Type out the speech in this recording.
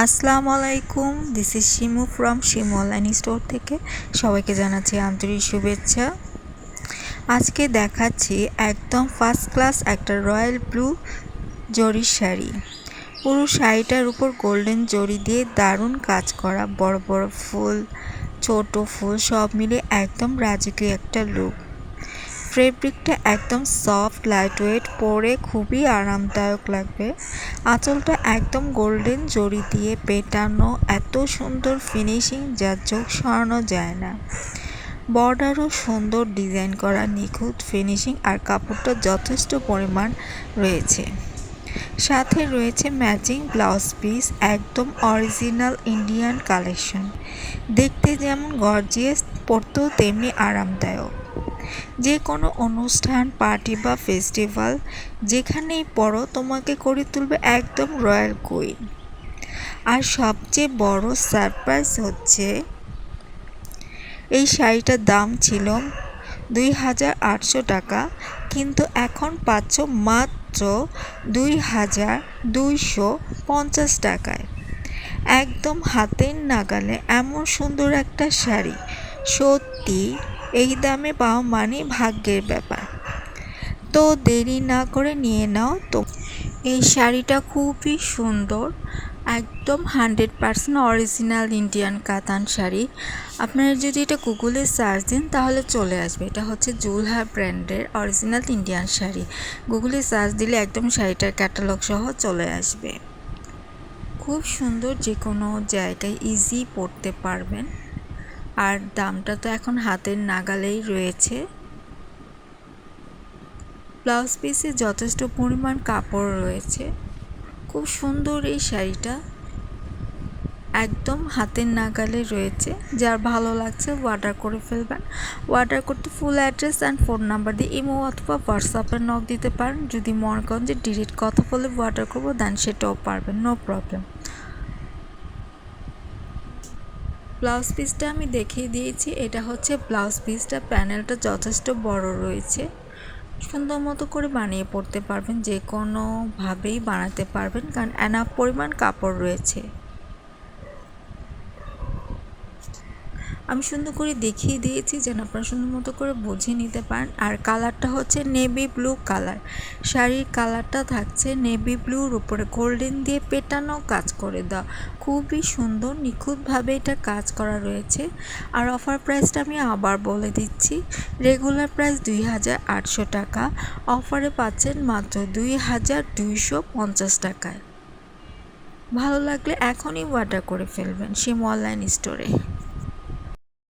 আসসালামু আলাইকুম this is Shimu from Shimu online store থেকে। সবাইকে জানাচ্ছি আন্তরিক শুভেচ্ছা। আজকে দেখাচ্ছি একদম ফার্স্ট ক্লাস একটা রয়্যাল ব্লু জরির শাড়ি। পুরো শাড়িটার উপর গোল্ডেন জরি দিয়ে দারুণ কাজ করা। বড় বড় ফুল, ছোট ফুল, সব মিলে একদম রাজকীয় একটা লুক ফেব্রিকটা একদম সফট লাইট ওয়েট পরে খুবই আরামদায়ক লাগবে। আঁচলটা একদম গোল্ডেন জড়ি দিয়ে পেটানো, এত সুন্দর ফিনিশিং যা চোখ সরানো যায় না। বর্ডারও সুন্দর ডিজাইন করা, নিখুঁত ফিনিশিং আর কাপড়টা যথেষ্ট পরিমাণ রয়েছে। সাথে রয়েছে ম্যাচিং ব্লাউজ পিস একদম অরিজিনাল ইন্ডিয়ান কালেকশন দেখতে যেমন গর্জিয়াস পরতেও তেমনি আরামদায়ক। যে কোনো অনুষ্ঠান, পার্টি বা ফেস্টিভ্যাল যেখানেই পড়ো, তোমাকে করে তুলবে একদম রয়্যাল কুইন। আর সবচেয়ে বড় সারপ্রাইজ হচ্ছে, এই শাড়িটার দাম ছিল দুই হাজার আটশো টাকা, কিন্তু এখন পাচ্ছ মাত্র দুই হাজার দুইশো পঞ্চাশ টাকায়। একদম হাতের নাগালে এমন সুন্দর একটা শাড়ি, সত্যি এই দামে পাওয়া মানে ভাগ্যের ব্যাপার। তো দেরি না করে নিয়ে নাও তো। এই শাড়িটা খুবই সুন্দর, একদম হান্ড্রেড পারসেন্ট অরিজিনাল ইন্ডিয়ান কাতান শাড়ি। আপনারা যদি এটা গুগলে সার্চ দিন, তাহলে চলে আসবে। এটা হচ্ছে জুলহা ব্র্যান্ডের অরিজিনাল ইন্ডিয়ান শাড়ি। গুগলে সার্চ দিলে একদম শাড়িটার ক্যাটালগ সহ চলে আসবে। খুব সুন্দর যে কোনো জায়গায় ইজি পরতে পারবেন। আর দামটা তো এখন হাতের নাগালেই রয়েছে। ব্লাউজ পিসে যথেষ্ট পরিমাণ কাপড় রয়েছে। খুব সুন্দর এই শাড়িটা। একদম হাতের নাগালে রয়েছে। যার ভালো লাগছে অর্ডার করে ফেলবেন। অর্ডার করতে full address and phone number দিয়ে ইমো অথবা হোয়াটসঅ্যাপে নক দিতে পারেন। যদি মনে করেন যে ডিরেক্ট কথা বলে অর্ডার করব দেন সেটাও পারবেন। নো প্রবলেম ব্লাউজ পিসটা আমি দেখিয়ে দিয়েছি। এটা হচ্ছে ব্লাউজ পিসটা, প্যানেলটা যথেষ্ট বড় রয়েছে। সুন্দর মতো করে বানিয়ে পড়তে পারবেন যে কোনোভাবেই বানাতে পারবেন, কারণ অ্যানাপ পরিমাণ কাপড় রয়েছে। আমি সুন্দর করে দেখিয়ে দিয়েছি যেন আপনারা সুন্দর মতো করে বুঝে নিতে পারেন। আর কালারটা হচ্ছে নেভি ব্লু কালার। শাড়ির কালারটা থাকছে নেভি ব্লুর উপরে। গোল্ডেন দিয়ে পেটানো কাজ করে দেওয়া। খুবই সুন্দর, নিখুঁতভাবে এটা কাজ করা রয়েছে। আর অফার প্রাইসটা আমি আবার বলে দিচ্ছি। রেগুলার প্রাইস দুই হাজার আটশো টাকা। অফারে পাচ্ছেন মাত্র দুই হাজার দুইশো পঞ্চাশ টাকায়। ভালো লাগলে এখনই অর্ডার করে ফেলবেন সিম অনলাইন স্টোরে।